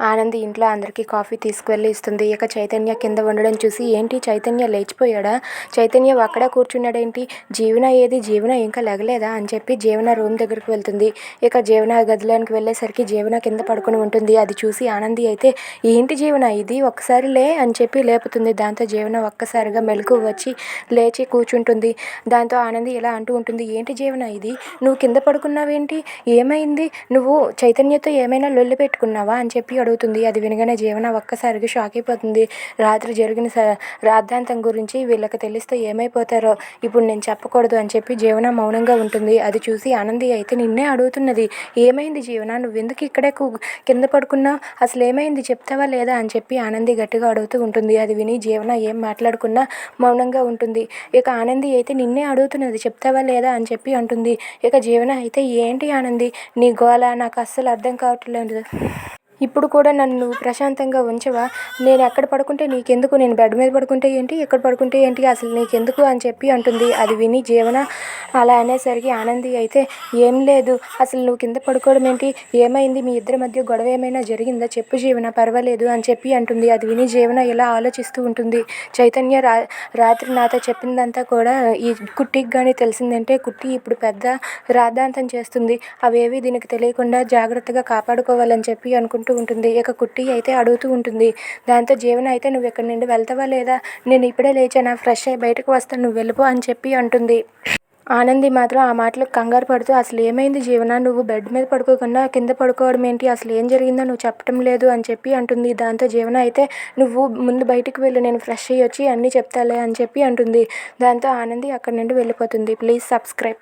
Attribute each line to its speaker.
Speaker 1: ఆనంది ఇంట్లో అందరికీ కాఫీ తీసుకువెళ్ళి ఇస్తుంది. ఇక చైతన్య కింద ఉండడం చూసి ఏంటి చైతన్య లేచిపోయాడా? చైతన్య అక్కడ కూర్చున్నాడేంటి? జీవన ఏది? జీవన ఇంకా లెగలేదా? అని చెప్పి జీవన రూమ్ దగ్గరికి వెళ్తుంది. ఇక జీవన గదిలోనికి వెళ్ళేసరికి జీవన కింద పడుకుని ఉంటుంది. అది చూసి ఆనంది అయితే ఏంటి జీవన? ఇది ఒక్కసారి లే అని చెప్పి లేపుతుంది. దాంతో జీవన ఒక్కసారిగా మెలకు వచ్చి లేచి కూర్చుంటుంది. దాంతో ఆనంది ఇలా అంటూ ఉంటుంది ఏంటి జీవన ఇది? నువ్వు కింద పడుకున్నావేంటి? ఏమైంది? నువ్వు చైతన్యతో ఏమైనా లొల్లి పెట్టుకున్నావా? అని చెప్పి అడుగుతుంది అది వినగానే జీవన ఒక్కసారిగా షాక్ అయిపోతుంది రాత్రి జరిగిన రాద్ధాంతం గురించి వీళ్ళకి తెలిస్తే ఏమైపోతారో ఇప్పుడు నేను చెప్పకూడదు అని చెప్పి జీవన మౌనంగా ఉంటుంది. అది చూసి ఆనంది అయితే నిన్నే అడుగుతున్నది. ఏమైంది జీవన? నువ్వెందుకు ఇక్కడే కింద పడుకున్నావు? అసలు ఏమైంది? చెప్తావా లేదా? అని చెప్పి ఆనంది గట్టిగా అడుగుతూ ఉంటుంది. అది విని జీవన ఏం మాట్లాడుకున్నా మౌనంగా ఉంటుంది. ఇక ఆనంది అయితే నిన్నే అడుగుతున్నది. చెప్తావా లేదా? అని చెప్పి అంటుంది. ఇక జీవన అయితే ఏంటి ఆనంది? నీ గోళ నాకు అస్సలు అర్థం కావట్లేదు. ఇప్పుడు కూడా నన్ను ప్రశాంతంగా ఉంచవా? నేను ఎక్కడ పడుకుంటే నీకెందుకు? నేను బెడ్ మీద పడుకుంటే ఏంటి? ఎక్కడ పడుకుంటే ఏంటి? అసలు నీకెందుకు అని చెప్పి అంటుంది. అది విని జీవన అలా అనేసరికి ఆనంది అయితే ఏం లేదు. అసలు నువ్వు కింద పడుకోవడం ఏంటి? ఏమైంది? మీ ఇద్దరి మధ్య గొడవ ఏమైనా జరిగిందా? చెప్పు జీవన పర్వాలేదు అని చెప్పి అంటుంది. అది విని జీవన ఇలా ఆలోచిస్తూ ఉంటుంది. చైతన్య రా రాత్రి నాతో చెప్పిందంతా కూడా ఈ కుట్టికి కానీ తెలిసిందంటే కుట్టి ఇప్పుడు పెద్ద రాద్ధాంతం చేస్తుంది. అవేవి దీనికి తెలియకుండా జాగ్రత్తగా కాపాడుకోవాలని చెప్పి అనుకుంటూ ఉంటుంది. ఇక కుట్టి అయితే అడుగుతూ ఉంటుంది. దాంతో జీవన అయితే నువ్వు ఇక్కడి నుండి వెళ్తావా లేదా? నేను ఇప్పుడే లేచానా? ఫ్రెష్ అయ్యి బయటకు వస్తాను. నువ్వు వెళ్ళిపో అని చెప్పి అంటుంది. ఆనంది మాత్రం ఆ మాటలకు కంగారు పడుతూ అసలు ఏమైంది జీవన? నువ్వు బెడ్ మీద పడుకోకుండా కింద పడుకోవడం ఏంటి? అసలు ఏం జరిగిందో నువ్వు చెప్పడం లేదు అని చెప్పి అంటుంది. దాంతో జీవన అయితే నువ్వు ముందు బయటికి వెళ్ళు. నేను ఫ్రెష్ అయ్యి వచ్చి అన్నీ చెప్తాలే అని చెప్పి అంటుంది. దాంతో ఆనంది అక్కడి నుండి వెళ్ళిపోతుంది. Please subscribe.